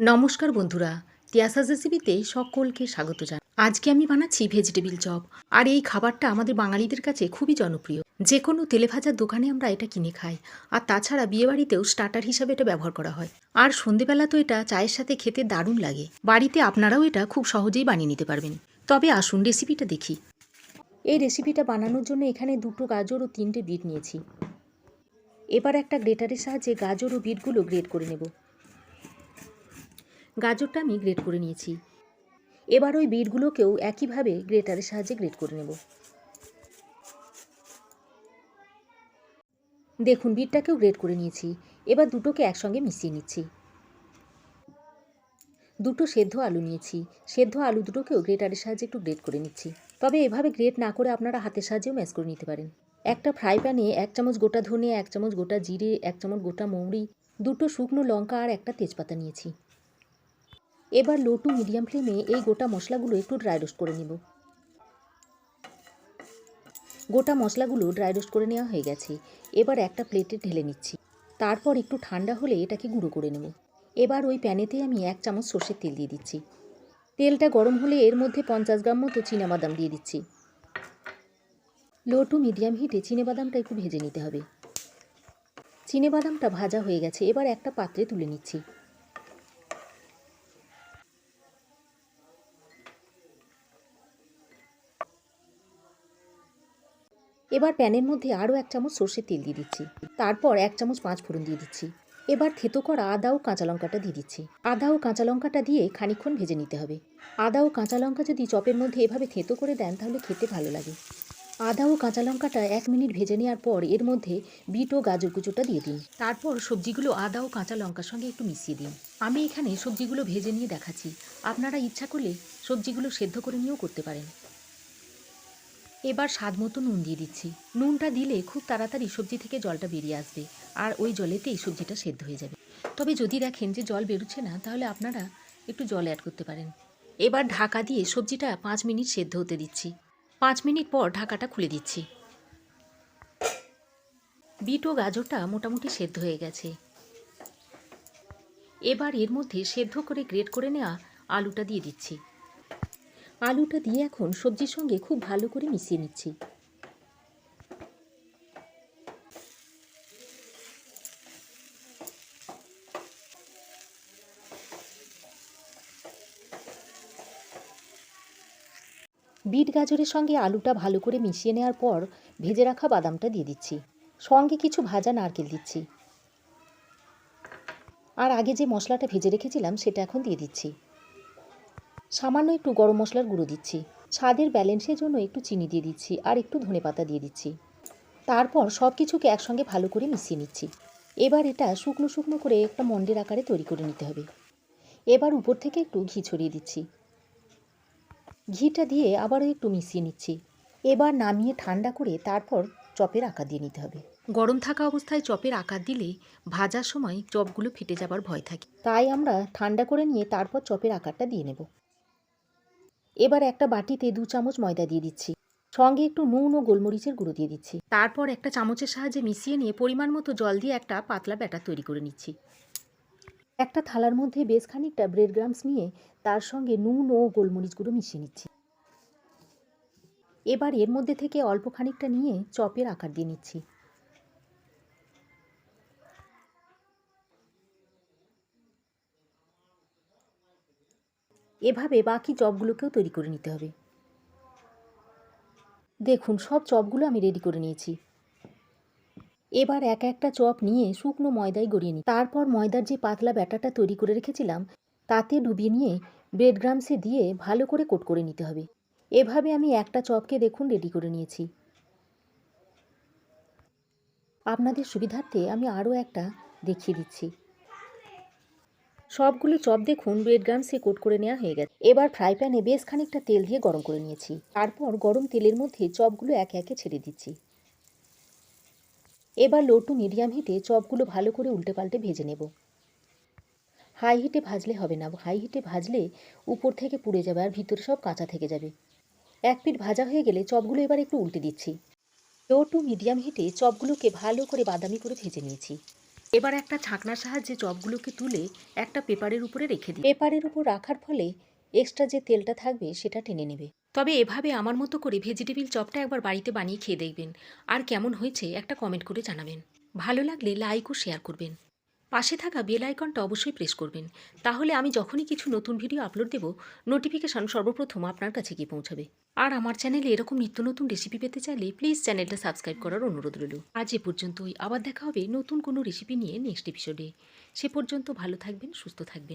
নমস্কার বন্ধুরা তিয়াসাস রেসিপিতে সকলকে স্বাগত জানাই। আজকে আমি বানাচ্ছি ভেজিটেবিল চপ। আর এই খাবারটা আমাদের বাঙালিদের কাছে খুবই জনপ্রিয়। যে কোনো তেলে ভাজার দোকানে আমরা এটা কিনে খাই। আর তাছাড়া বিয়েবাড়িতেও স্টার্টার হিসাবে এটা ব্যবহার করা হয়। আর সন্ধেবেলা তো এটা চায়ের সাথে খেতে দারুণ লাগে। বাড়িতে আপনারাও এটা খুব সহজেই বানিয়ে নিতে পারবেন। তবে আসুন রেসিপিটা দেখি। এই রেসিপিটা বানানোর জন্য এখানে দুটো গাজর ও তিনটে বিট নিয়েছি। এবার একটা গ্রেটারের সাহায্যে গাজর ও বিটগুলো গ্রেট করে নেব। গাজরটা আমি গ্রেট করে নিয়েছি। এবার ওই বিটগুলোকেও একইভাবে গ্রেটারের সাহায্যে গ্রেট করে নেব। দেখুন বিটটাকেও গ্রেট করে নিয়েছি। এবার দুটোকে একসঙ্গে মিশিয়ে নিচ্ছি। দুটো সেদ্ধ আলু নিয়েছি। সেদ্ধ আলু দুটোকেও গ্রেটারের সাহায্যে একটু গ্রেট করে নিচ্ছি। তবে এভাবে গ্রেট না করে আপনারা হাতের সাহায্যেও ম্যাশ করে নিতে পারেন। একটা ফ্রাই প্যানে এক চামচ গোটা ধনে, এক চামচ গোটা জিরে, এক চামচ গোটা মৌরি, দুটো শুকনো লঙ্কা আর একটা তেজপাতা নিয়েছি। এবার লো টু মিডিয়াম ফ্লেমে এই গোটা মশলাগুলো একটু ড্রাই রোস্ট করে নেব। গোটা মশলাগুলো ড্রাই রোস্ট করে নেওয়া হয়ে গেছে। এবার একটা প্লেটে ঢেলে নিচ্ছি। তারপর একটু ঠান্ডা হলে এটাকে গুঁড়ো করে নেব। এবার ওই প্যানেতে আমি এক চামচ সর্ষের তেল দিয়ে দিচ্ছি। তেলটা গরম হলে এর মধ্যে পঞ্চাশ গ্রাম মতো বাদাম দিয়ে দিচ্ছি। লো টু মিডিয়াম হিটে বাদামটা একটু ভেজে নিতে হবে। বাদামটা ভাজা হয়ে গেছে। এবার একটা পাত্রে তুলে নিচ্ছি। এবার প্যানের মধ্যে আরও এক চামচ সর্ষের তেল দিয়ে দিচ্ছি। তারপর এক চামচ পাঁচ ফোড়ন দিয়ে দিচ্ছি। এবার থেতো করা আদা ও কাঁচা লঙ্কাটা দিয়ে দিচ্ছি। আদা ও কাঁচা লঙ্কাটা দিয়ে খানিক্ষণ ভেজে নিতে হবে। আদা ও কাঁচা লঙ্কা যদি চপের মধ্যে এভাবে থেতো করে দেন, তাহলে খেতে ভালো লাগে। আদা ও কাঁচা লঙ্কাটা এক মিনিট ভেজে নেওয়ার পর এর মধ্যে বিট ও গাজর কুচোটা দিয়ে দিন। তারপর সবজিগুলো আদা ও কাঁচা লঙ্কার সঙ্গে একটু মিশিয়ে দিন। আমি এখানে সবজিগুলো ভেজে নিয়ে দেখাচ্ছি। আপনারা ইচ্ছা করলে সবজিগুলো সেদ্ধ করে নিয়েও করতে পারেন। এবার স্বাদ মতো নুন দিয়ে দিচ্ছি। নুনটা দিলে খুব তাড়াতাড়ি সবজি থেকে জলটা বেরিয়ে আসবে আর ওই জলেতেই সবজিটা সেদ্ধ হয়ে যাবে। তবে যদি দেখেন যে জল বেরোচ্ছে না, তাহলে আপনারা একটু জল অ্যাড করতে পারেন। এবার ঢাকা দিয়ে সবজিটা পাঁচ মিনিট সেদ্ধ হতে দিচ্ছি। পাঁচ মিনিট পর ঢাকাটা খুলে দিচ্ছি। বিট ও গাজরটা মোটামুটি সেদ্ধ হয়ে গেছে। এবার এর মধ্যে সেদ্ধ করে গ্রেট করে নেওয়া আলুটা দিয়ে দিচ্ছি। আলুটা দিয়ে এখন সবজির সঙ্গে খুব ভালো করে মিশিয়ে নিচ্ছি। বিট গাজরের সঙ্গে আলুটা ভালো করে মিশিয়ে নেওয়ার পর ভেজে রাখা বাদামটা দিয়ে দিচ্ছি। সঙ্গে কিছু ভাজা নারকেল দিচ্ছি। আর আগে যে মশলাটা ভেজে রেখেছিলাম সেটা এখন দিয়ে দিচ্ছি। সামান্য একটু গরম মশলার গুঁড়ো দিচ্ছি। স্বাদের ব্যালেন্সের জন্য একটু চিনি দিয়ে দিচ্ছি আর একটু ধনে পাতা দিয়ে দিচ্ছি। তারপর সব কিছুকে একসঙ্গে ভালো করে মিশিয়ে নিচ্ছি। এবার এটা শুকনো শুকনো করে একটা মন্ডের আকারে তৈরি করে নিতে হবে। এবার উপর থেকে একটু ঘি ছড়িয়ে দিচ্ছি। ঘিটা দিয়ে আবারও একটু মিশিয়ে নিচ্ছি। এবার নামিয়ে ঠান্ডা করে তারপর চপের আকার দিয়ে নিতে হবে। গরম থাকা অবস্থায় চপের আকার দিলে ভাজার সময় চপগুলো ফেটে যাবার ভয় থাকে। তাই আমরা ঠান্ডা করে নিয়ে তারপর চপের আকারটা দিয়ে নেব। এবার একটা বাটিতে দু চামচ ময়দা দিয়ে দিচ্ছি। সঙ্গে একটু নুন ও গোলমরিচের গুঁড়ো দিয়ে দিচ্ছি। তারপর একটা চামচের সাহায্যে মিশিয়ে নিয়ে পরিমাণ মতো জল দিয়ে একটা পাতলা ব্যাটার তৈরি করে নিচ্ছি। একটা থালার মধ্যে বেশ খানিকটা ব্রেড গ্রামস নিয়ে তার সঙ্গে নুন ও গোলমরিচ গুঁড়ো মিশিয়ে নিচ্ছি। এবার এর মধ্যে থেকে অল্প খানিকটা নিয়ে চপের আকার দিয়ে নিচ্ছি। এভাবে বাকি চপগুলোকেও তৈরি করে নিতে হবে। দেখুন, সব চপগুলো আমি রেডি করে নিয়েছি। এবার এক একটা চপ নিয়ে শুকনো ময়দায় গড়িয়ে নিই। তারপর ময়দার যে পাতলা ব্যাটারটা তৈরি করে রেখেছিলাম, তাতে ডুবিয়ে নিয়ে ব্রেড গ্রামসে দিয়ে ভালো করে কোট করে নিতে হবে। এভাবে আমি একটা চপকে দেখুন রেডি করে নিয়েছি। আপনাদের সুবিধার্থে আমি আরও একটা দেখিয়ে দিচ্ছি। সবগুলি চপ দেখুন ব্রেড গ্রামসে কোট করে নেওয়া হয়ে গেছে। এবার ফ্রাই প্যানে বেশ খানিকটা তেল দিয়ে গরম করে নিয়েছি। তারপর গরম তেলের মধ্যে চপগুলো একে একে ছেড়ে দিচ্ছি। এবার লো টু মিডিয়াম হিটে চপগুলো ভালো করে উল্টে পাল্টে ভেজে নেব। হাই হিটে ভাজলে হবে না। হাই হিটে ভাজলে উপর থেকে পুড়ে যাবে আর ভিতরে সব কাঁচা থেকে যাবে। এক পিঠ ভাজা হয়ে গেলে চপগুলো এবার একটু উল্টে দিচ্ছি। লো টু মিডিয়াম হিটে চপগুলোকে ভালো করে বাদামি করে ভেজে নিয়েছি। এবার একটা ছাঁকনার সাহায্যে চপগুলোকে তুলে একটা পেপারের উপরে রেখে দিই। পেপারের উপর রাখার ফলে এক্সট্রা যে তেলটা থাকবে সেটা টেনে নেবে। তবে এভাবে আমার মতো করে ভেজিটেবিল চপটা একবার বাড়িতে বানিয়ে খেয়ে দেখবেন। আর কেমন হয়েছে একটা কমেন্ট করে জানাবেন। ভালো লাগলে লাইক ও শেয়ার করবেন। পাশে থাকা বেল আইকনটা অবশ্যই প্রেস করবেন। তাহলে আমি যখনই কিছু নতুন ভিডিও আপলোড দেব নোটিফিকেশান সর্বপ্রথম আপনার কাছে গিয়ে পৌঁছাবে। আর আমার চ্যানেলে এরকম নিত্য নতুন রেসিপি পেতে চাইলে প্লিজ চ্যানেলটা সাবস্ক্রাইব করার অনুরোধ রইল। আজ এ পর্যন্তই। আবার দেখা হবে নতুন কোনো রেসিপি নিয়ে নেক্সট এপিসোডে সে পর্যন্ত ভালো থাকবেন, সুস্থ থাকবেন।